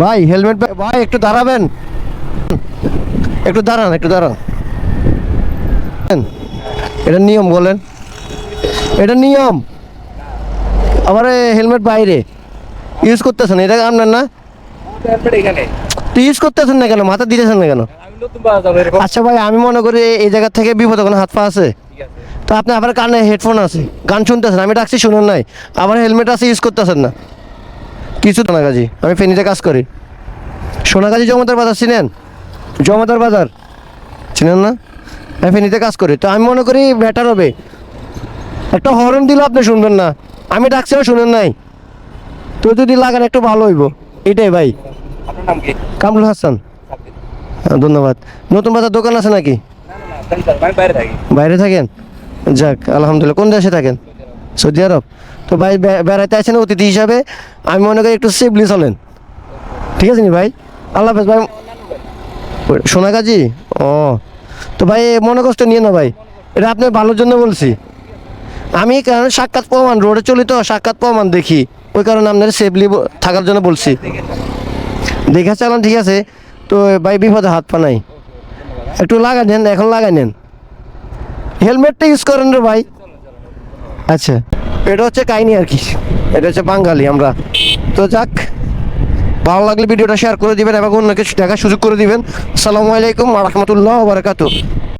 ভাই হেলমেট ভাই, একটু দাঁড়াবেন। একটু দাঁড়ান একটু দাঁড়ান। এটা নিয়ম বলেন। এটা নিয়ম। আবার হেলমেট বাইরে। ইউজ করতেছেন, এটা আপনার না? হেলমেট এখানে তো ইউজ করতেছেন না কেন? মাথা দিতেছেন না কেন? আচ্ছা ভাই, আমি মনে করি এই- জায়গা থেকে বিপদে কোনো হাত পা আছে। তো আপনি আবার কানে হেডফোন আছে। গান শুনতেছেন, আমি ডাকছি, শুনেন নাই। আবার হেলমেট আছে ইউজ করতেছেন না। কিছু না আমি ফেনীতে কাজ করি। সোনাগাজী জমাদার বাজার চিনেন? জমাদার বাজার? চিনেন না? আমি ফেনীতে কাজ করি তো আমি মনে করি বেটার হবে। একটা হরন দিলে আপনি শুনবেন না। আমি ডাকছি ডাকছিলাম শুনেন নাই। তো যদি লাগান একটু ভালো হইব। এটাই ভাই। কামরুল হাসান। হ্যাঁ, ধন্যবাদ। নতুন বাজার দোকান আছে নাকি? বাইরে থাকেন? যাক আলহামদুলিল্লাহ। কোন দেশে থাকেন? Saudi Arab. তো ভাই বেড়াইতে আছেন অতিথি হিসাবে, আমি মনে করি একটু সেফলি চলেন। ঠিক আছে নি ভাই? আল্লাহ হাফেজ ভাই সোনাগাজী ও, তো ভাই মনে কষ্ট নিয়ে না ভাই, এটা আপনার ভালোর জন্য বলছি। আমি কারণ সাক্ষাৎ প্রমাণ, রোডে চলি তো সাক্ষাৎ প্রমাণ দেখি, ওই কারণে আপনার সেফলি থাকার জন্য বলছি। দেখে চালান, ঠিক আছে? তো ভাই বিপদে হাত পা নাই। একটু লাগাই নেন এখন লাগাই নেন। হেলমেটটা ইউজ করেন রে ভাই। আচ্ছা। এটা হচ্ছে কাহিনী আর কি। এটা হচ্ছে বাঙালি আমরা। তো যাক, ভালো লাগলে ভিডিওটা শেয়ার করে দিবেন এবং অন্য কিছু দেখার সুযোগ করে দিবেন। আসসালামু আলাইকুম রহমতুল্লাহ বারকাতু